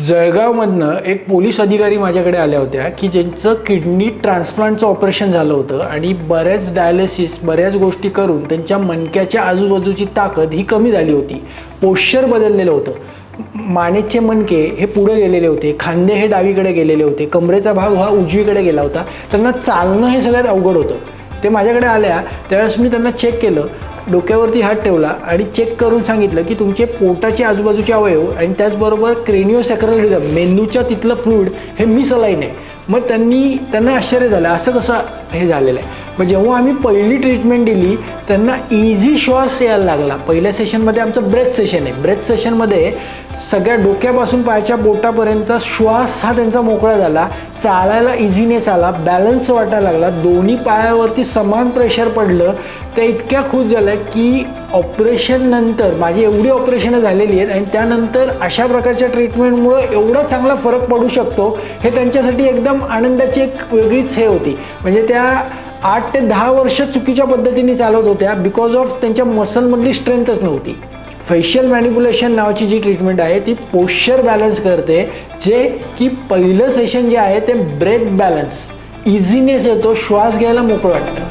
जळगावमधनं एक पोलीस अधिकारी माझ्याकडे आल्या होत्या की ज्यांचं किडनी ट्रान्सप्लांटचं ऑपरेशन झालं होतं आणि बऱ्याच डायलिसिस बऱ्याच गोष्टी करून त्यांच्या मणक्याच्या आजूबाजूची ताकद ही कमी झाली होती. पोश्चर बदललेलं होतं. मानेचे मणके हे पुढे गेलेले होते खांदे हे डावीकडे गेलेले होते कमरेचा भाग हा उजवीकडे गेला होता. त्यांना चालणं हे सगळ्यात अवघड होतं. ते माझ्याकडे आल्या त्यावेळेस मी त्यांना चेक केलं. डोक्यावरती हात ठेवला आणि चेक करून सांगितलं की तुमचे पोटाचे आजूबाजूचे अवयव आणि त्याचबरोबर क्रेनिओसॅक्रल रिदम मेंदूच्या तिथलं फ्लूड हे मिस अलाईन आहे. मग त्यांनी त्यांना आश्चर्य झालं. असं कसं हे झालेलं आहे? मग जेव्हा आम्ही पहिली ट्रीटमेंट दिली त्यांना इझी श्वास यायला लागला. पहिल्या सेशनमध्ये आमचं ब्रेथ सेशन आहे. ब्रेथ सेशनमध्ये सगळ्या डोक्यापासून पायाच्या बोटापर्यंत श्वास हा त्यांचा मोकळा झाला. चालायला इझिनेस आला. बॅलन्स वाटायला लागला. दोन्ही पायावरती समान प्रेशर पडलं. त्या इतक्या खुश झाल्या की ऑपरेशननंतर माझी एवढी ऑपरेशनं झालेली आहेत आणि त्यानंतर अशा प्रकारच्या ट्रीटमेंटमुळं एवढा चांगला फरक पडू शकतो हे त्यांच्यासाठी एकदम आनंदाची एक वेगळीच हे होती. म्हणजे त्या आठ ते दहा वर्ष चुकीच्या पद्धतीने चालवत होत्या बिकॉज ऑफ त्यांच्या मसलमधली स्ट्रेंथच नव्हती. फेशियल मॅनिप्युलेशन नावाची जी ट्रीटमेंट आहे ती पोश्चर बॅलन्स करते जे की पहिलं सेशन जे आहे ते ब्रेथ बॅलन्स इझिनेस येतो श्वास घ्यायला मोकळं वाटतं.